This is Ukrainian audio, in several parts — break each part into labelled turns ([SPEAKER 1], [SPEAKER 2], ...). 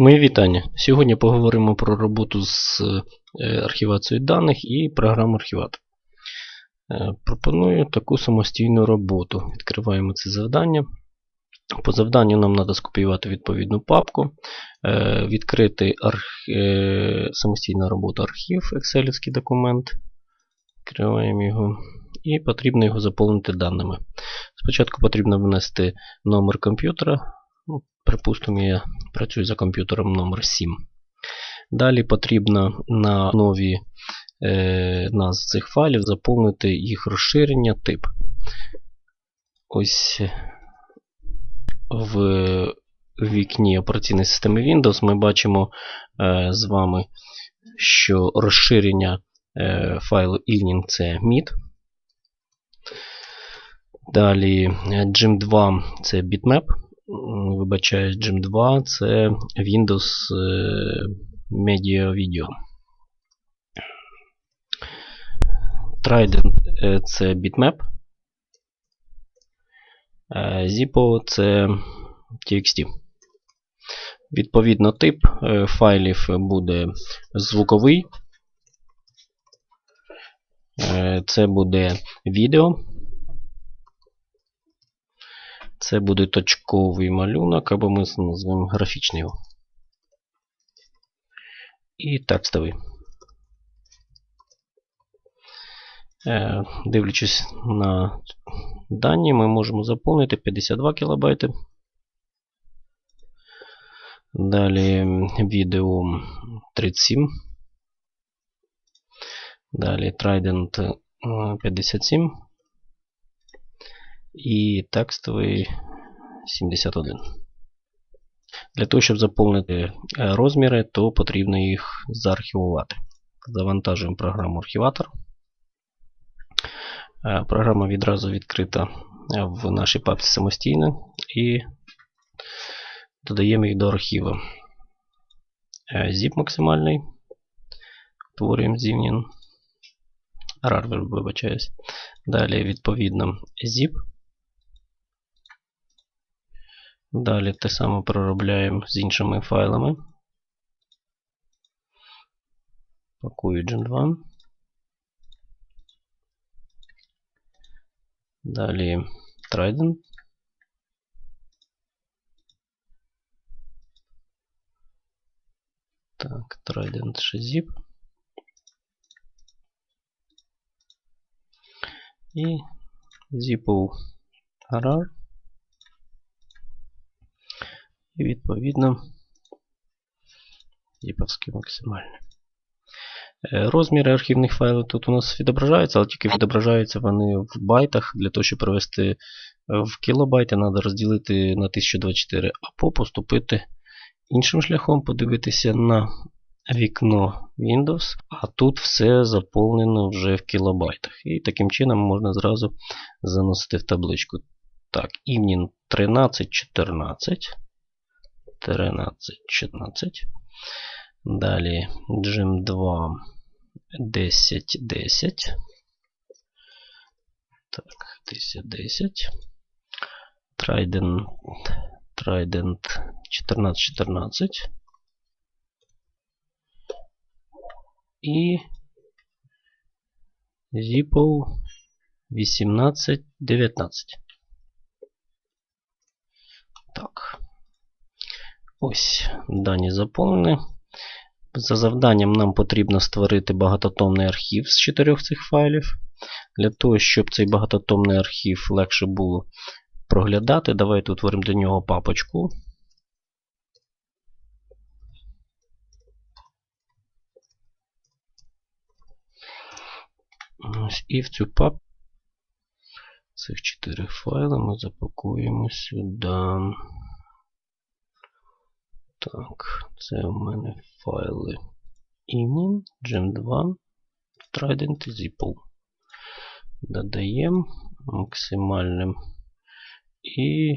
[SPEAKER 1] Мої вітання. Сьогодні поговоримо про роботу з е, архівацією даних і програму архіватор. Е, Пропоную таку самостійну роботу. Відкриваємо це завдання. По завданню нам треба скопіювати відповідну папку, е, відкрити арх... самостійна робота архів, Excel документ. Відкриваємо його. І потрібно його заповнити даними. Спочатку потрібно внести номер комп'ютера. Припустимо, я працюю за комп'ютером номер 7. Далі потрібно на нові е, назв цих файлів заповнити їх розширення тип. Ось в вікні операційної системи Windows ми бачимо е, з вами, що розширення е, файлу evening це MIT. Далі Gem2 це bitmap. Вибачаюсь, Gem2 це Windows Media Video. Trident це bitmap. Zippo це TXT. Відповідно, тип файлів буде звуковий. Це буде відео. Це буде точковий малюнок, або ми назвемо графічний його. І текстовий. Дивлячись на дані, ми можемо заповнити 52 кБ. Далі відео 37. Далі Trident 57 і текстовий 71. Для того, щоб заповнити розміри, то потрібно їх заархівувати. Завантажуємо програму архіватор. Програма відразу відкрита в нашій папці самостійно і додаємо їх до архіву. Zip максимальний. Творюємо zivnin. RAR, вибачаюсь. Далі, відповідно, zip. Далі те саме проробляємо з іншими файлами. Пакую Gen 2. Далі Trident. Так, Trident ще zip. І zipov RAR. І відповідно зіповський максимальний. Розміри архівних файлів тут у нас відображаються, але тільки відображаються вони в байтах. Для того, щоб привести в кілобайти, треба розділити на 1024, або поступити іншим шляхом, подивитися на вікно Windows, а тут все заповнено вже в кілобайтах. І таким чином можна зразу заносити в табличку. Так, evening 1314. 13, 14. Далі Gem 2 10, 10. Так, 10, 10. Trident, Trident 14, 14. І Zippo 18, 19. Так. Ось дані заповнені. За завданням нам потрібно створити багатотомний архів з чотирьох цих файлів. Для того, щоб цей багатотомний архів легше було проглядати, давайте утворимо для нього папочку. І в цю папку цих чотири файли ми запакуємо сюди. Так, це у мене файли Evening, Gem2, Trident і Zipple. Додаємо максимальним. І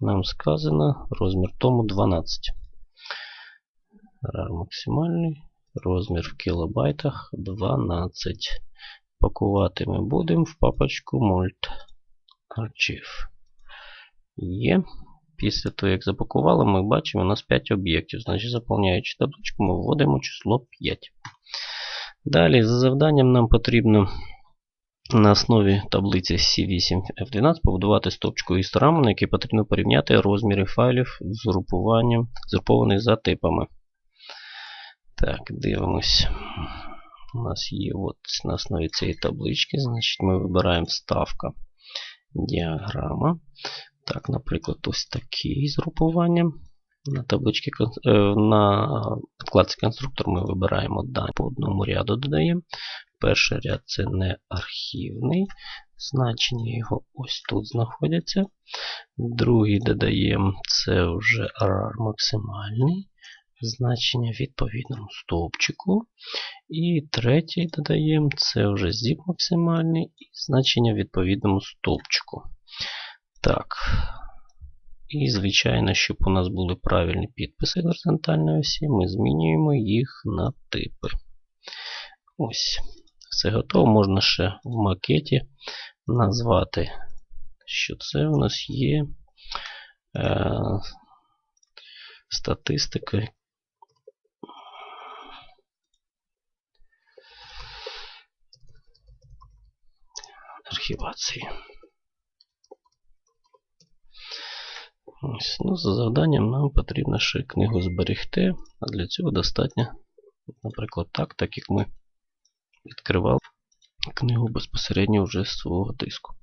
[SPEAKER 1] нам сказано розмір тому 12. RAR максимальний. Розмір в кілобайтах 12. Пакувати ми будемо в папочку Molt Archive. Є. Після того, як запакували, ми бачимо у нас 5 об'єктів. Значить, заповняючи табличку, ми вводимо число 5. Далі, за завданням, нам потрібно на основі таблиці C8F12 побудувати стовпчику історами, на якій потрібно порівняти розміри файлів з групуванням, згрупованих за типами. Так, дивимось. У нас є от на основі цієї таблички. Значить, ми вибираємо вставка діаграма. Так, наприклад, ось такий з групуванням. На табличці е, на вкладці конструктор ми вибираємо дані по одному ряду додаємо. Перший ряд це не архівний. Значення його ось тут знаходяться. Другий додаємо це вже RAR максимальний. Значення відповідному стовпчику. І третій додаємо це вже zip максимальний і значення відповідному стовпчику. Так. І, звичайно, щоб у нас були правильні підписи горизонтальної осі, ми змінюємо їх на типи. Ось. Все готово. Можна ще в макеті назвати, що це у нас є е, статистика. Архівації. Ось, ну, За завданням нам потрібно ще книгу зберегти, а для цього достатньо, наприклад, так, так як ми відкривали книгу безпосередньо вже з свого диску.